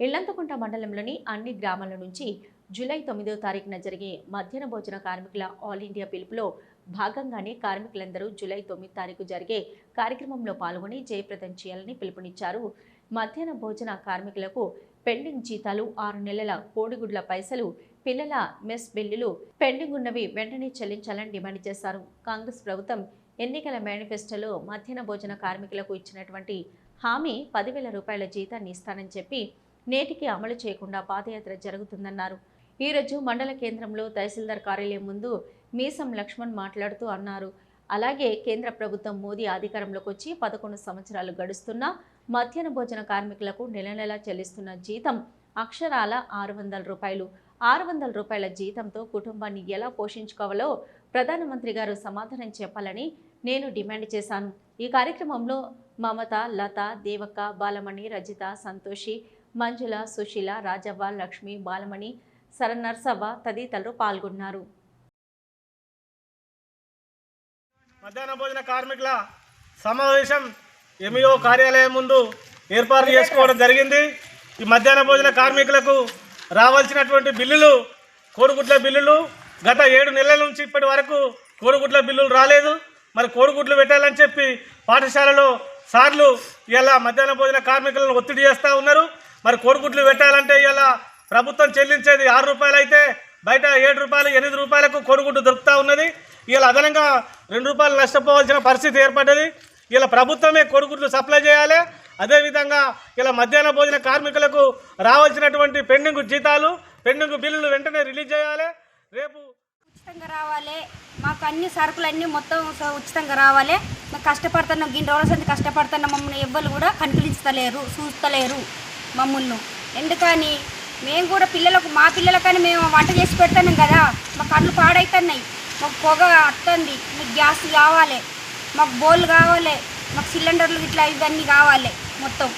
ఇళ్ళంతకుంట మండలంలోని అన్ని గ్రామాల నుంచి జూలై తొమ్మిదో తారీఖున జరిగే మధ్యాహ్న భోజన కార్మికుల ఆల్ ఇండియా పిలుపులో భాగంగానే కార్మికులందరూ జూలై తొమ్మిది తారీఖు జరిగే కార్యక్రమంలో పాల్గొని జయప్రదం చేయాలని పిలుపునిచ్చారు. మధ్యాహ్న భోజన కార్మికులకు పెండింగ్ జీతాలు ఆరు నెలల కోడిగుడ్ల పైసలు పిల్లల మెస్ బిల్లులు పెండింగ్ ఉన్నవి వెంటనే చెల్లించాలని డిమాండ్ చేశారు. కాంగ్రెస్ ప్రభుత్వం ఎన్నికల మేనిఫెస్టోలో మధ్యాహ్న భోజన కార్మికులకు ఇచ్చినటువంటి హామీ పదివేల రూపాయల జీతాన్ని ఇస్తానని చెప్పి నేటికి అమలు చేయకుండా పాదయాత్ర జరుగుతుందన్నారు. ఈరోజు మండల కేంద్రంలో తహసీల్దార్ కార్యాలయం ముందు మీసం లక్ష్మణ్ మాట్లాడుతూ అన్నారు. అలాగే కేంద్ర ప్రభుత్వం మోదీ అధికారంలోకి వచ్చి పదకొండు సంవత్సరాలు గడుస్తున్నా మధ్యాహ్న భోజన కార్మికులకు నెల నెలా చెల్లిస్తున్న జీతం అక్షరాల ఆరు వందల రూపాయలు. ఆరు వందల రూపాయల జీతంతో కుటుంబాన్ని ఎలా పోషించుకోవాలో ప్రధానమంత్రి గారు సమాధానం చెప్పాలని నేను డిమాండ్ చేశాను. ఈ కార్యక్రమంలో మమత లత దేవక్క బాలమణి రజిత సంతోషి మంజుల సుశీల రాజవ్వ లక్ష్మి బాలమణి సరనర్సవ్వ తదితరులు పాల్గొన్నారు. మధ్యాహ్న భోజన కార్మికుల సమావేశం ఎంఈఓ కార్యాలయం ముందు ఏర్పాటు చేసుకోవడం జరిగింది. ఈ మధ్యాహ్న భోజన కార్మికులకు రావాల్సినటువంటి బిల్లులు కోడిగుడ్ల బిల్లులు గత ఏడు నెలల నుంచి ఇప్పటి వరకు కోడిగుడ్ల బిల్లులు రాలేదు. మరి కోడిగుడ్లు పెట్టాలని చెప్పి పాఠశాలలో సార్లు ఇలా మధ్యాహ్న భోజన కార్మికులను ఒత్తిడి చేస్తూ ఉన్నారు. మరి కోడిగుడ్లు పెట్టాలంటే ఇలా ప్రభుత్వం చెల్లించేది ఆరు రూపాయలు అయితే బయట ఏడు రూపాయలు ఎనిమిది రూపాయలకు కోడిగుడ్డు దొరుకుతూ ఉన్నది. ఇలా అదనంగా రెండు రూపాయలు నష్టపోవాల్సిన పరిస్థితి ఏర్పడ్డది. ఇలా ప్రభుత్వమే కోడిగుడ్లు సప్లై చేయాలి. అదేవిధంగా ఇలా మధ్యాహ్న భోజన కార్మికులకు రావాల్సినటువంటి పెండింగ్ జీతాలు పెండింగ్ బిల్లులు వెంటనే రిలీజ్ చేయాలి. రేపు ఉచితంగా రావాలి. మాకు అన్ని సరుకులు అన్నీ మొత్తం ఉచితంగా రావాలి. మాకు కష్టపడుతున్నాం గిన్ని రోజుల సంది కష్టపడుతున్నాం మమ్మల్ని ఎవ్వరు కూడా కనిపించలేరు చూస్తలేరు. మమ్మల్ని ఎందుకని? మేము కూడా పిల్లలకు మా పిల్లలకని మేము వంట చేసి పెడతాం కదా. మా కళ్ళు పాడవుతున్నాయి మాకు పొగ అత్తుంది. మీకు గ్యాస్ కావాలి. మాకు బోల్ కావాలి. మాకు సిలిండర్లు ఇట్లా ఇవన్నీ కావాలి మొత్తం.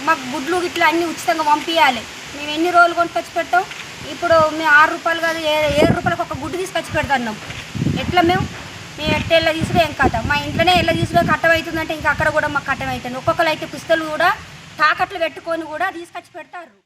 మాకు గుడ్లు ఇట్లా అన్నీ ఉచితంగా పంపించాలి మేము ఎన్ని రోజులు కొనుక్కొచ్చి పెడతాం? ఇప్పుడు మేము ఆరు రూపాయలు కాదు ఏ- ఏడు రూపాయలకు ఒక గుడ్డు తీసుకొచ్చి పెడుతున్నాం. ఎట్లా మేము? మేము ఎట్లా ఎల్ల ఏం కథ? మా ఇంట్లోనే ఎల్ల తీసుకునే కట్టమవుతుందంటే ఇంకా అక్కడ కూడా మాకు కట్టమవుతుంది ఒక్కొక్కరు అయితే పుస్తలు కూడా తాకట్లు పెట్టుకొని కూడా తీసుకొచ్చి పెడతారు.